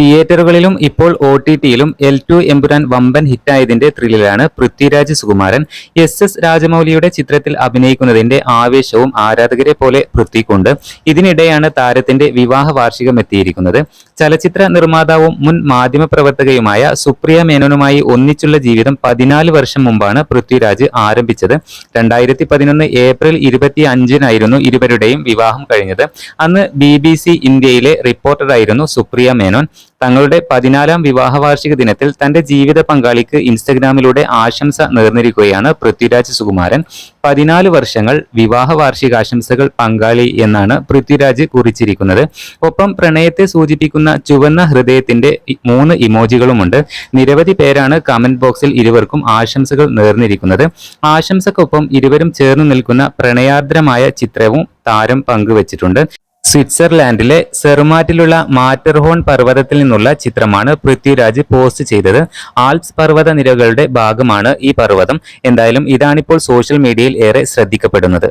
തിയേറ്ററുകളിലും ഇപ്പോൾ O T ടിയിലും L two Empuraan വമ്പൻ ഹിറ്റായതിന്റെ ത്രില്ലിലാണ് പൃഥ്വിരാജ് സുകുമാരൻ എസ് എസ് രാജമൗലിയുടെ ചിത്രത്തിൽ അഭിനയിക്കുന്നതിന്റെ ആവേശവും ആരാധകരെ പോലെ പൃഥ്വിക്കുണ്ട്. ഇതിനിടെയാണ് താരത്തിന്റെ വിവാഹ വാർഷികം എത്തിയിരിക്കുന്നത് ചലച്ചിത്ര നിർമ്മാതാവും മുൻ മാധ്യമപ്രവർത്തകയുമായ സുപ്രിയ മേനോനുമായി ഒന്നിച്ചുള്ള ജീവിതം പതിനാല് വർഷം മുമ്പാണ് പൃഥ്വിരാജ് ആരംഭിച്ചത്. രണ്ടായിരത്തി പതിനൊന്ന് ഏപ്രിൽ ഇരുപത്തി അഞ്ചിനായിരുന്നു ഇരുവരുടെയും വിവാഹം കഴിഞ്ഞത്. അന്ന് ബി ഇന്ത്യയിലെ റിപ്പോർട്ടറായിരുന്നു സുപ്രിയ മേനോൻ. തങ്ങളുടെ പതിനാലാം വിവാഹ വാർഷിക ദിനത്തിൽ തന്റെ ജീവിത പങ്കാളിക്ക് ഇൻസ്റ്റഗ്രാമിലൂടെ ആശംസ നേർന്നിരിക്കുകയാണ് പൃഥ്വിരാജ് സുകുമാരൻ. പതിനാല് വർഷങ്ങൾ വിവാഹ വാർഷികാശംസകൾ പങ്കാളി എന്നാണ് പൃഥ്വിരാജ് കുറിച്ചിരിക്കുന്നത്. ഒപ്പം പ്രണയത്തെ സൂചിപ്പിക്കുന്ന ചുവന്ന ഹൃദയത്തിന്റെ മൂന്ന് ഇമോജികളുമുണ്ട്. നിരവധി പേരാണ് കമന്റ് ബോക്സിൽ ഇരുവർക്കും ആശംസകൾ നേർന്നിരിക്കുന്നത്. ആശംസക്കൊപ്പം ഇരുവരും ചേർന്ന് നിൽക്കുന്ന പ്രണയാർദ്രമായ ചിത്രവും താരം പങ്കുവച്ചിട്ടുണ്ട്. സ്വിറ്റ്സർലാൻഡിലെ സെർമാറ്റിലുള്ള മാറ്റർഹോൺ പർവതത്തിൽ നിന്നുള്ള ചിത്രമാണ് പൃഥ്വിരാജ് പോസ്റ്റ് ചെയ്തത്. ആൽപ്സ് പർവത നിരകളുടെ ഭാഗമാണ് ഈ പർവതം. എന്തായാലും ഇതാണിപ്പോൾ സോഷ്യൽ മീഡിയയിൽ ഏറെ ശ്രദ്ധിക്കപ്പെടുന്നത്.